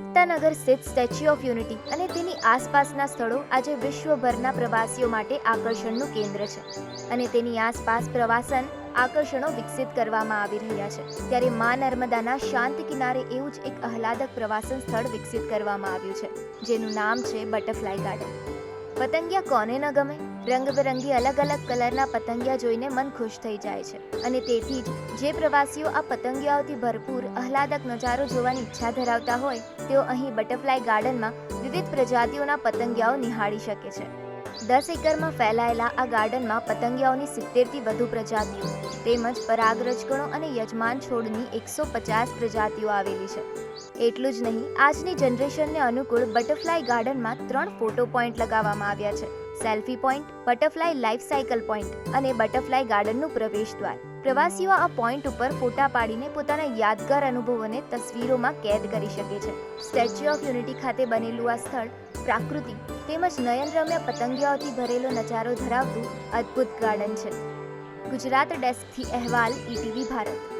સ્થિત statue of unity અને તેની આસપાસના સ્થળો આજે વિશ્વભરના પ્રવાસીઓ માટે આકર્ષણનું કેન્દ્ર છે. અને તેની આસપાસ પ્રવાસન આકર્ષણો વિકસિત કરવામાં આવી રહ્યા છે. ત્યારે મા નર્મદાના શાંત કિનારે એવું જ એક આહલાદક પ્રવાસન સ્થળ વિકસિત કરવામાં આવ્યું છે, જેનું નામ છે બટરફ્લાય ગાર્ડન. પતંગિયા કોને ન ગમે? રંગબેરંગી અલગ અલગ કલરના પતંગિયા જોઈને મન ખુશ થઈ જાય છે. અને તેથી જ જે પ્રવાસીઓ આ પતંગિયાઓથી ભરપૂર આહલાદક નજારો જોવાની ઈચ્છા ધરાવતા હોય તેઓ અહીં બટરફ્લાય ગાર્ડનમાં વિવિધ પ્રજાતિઓના પતંગિયાઓ નિહાળી શકે છે. દસ એકરમાં ફેલાયેલા આ ગાર્ડનમાં પતંગિયાઓની સિત્તેરથી વધુ પ્રજાતિઓ, તેમજ પરાગરજગણો અને યજમાન છોડની એકસો પચાસ પ્રજાતિઓ આવેલી છે. એટલું જ નહીં, આજની જનરેશનને અનુકૂળ બટરફ્લાય ગાર્ડનમાં ત્રણ ફોટો પોઈન્ટ લગાવવામાં આવ્યા છે. Selfie point, butterfly life cycle point અને બટરફ્લાય ગાર્ડનનું પ્રવેશ દ્વાર. પ્રવાસીઓ આ પોઈન્ટ ઉપર ફોટા પાડીને પોતાના યાદગાર અનુભવોને તસવીરોમાં કેદ કરી શકે છે. સ્ટેચ્યુ ઓફ યુનિટી ખાતે બનેલું આ સ્થળ પ્રાકૃતિ તેમજ નયનરમ્ય પતંગિયાઓથી ભરેલો નજારો ધરાવતું અદ્ભુત ગાર્ડન છે. ગુજરાત ડેસ્કથી અહેવાલ, ઈટીવી ભારત.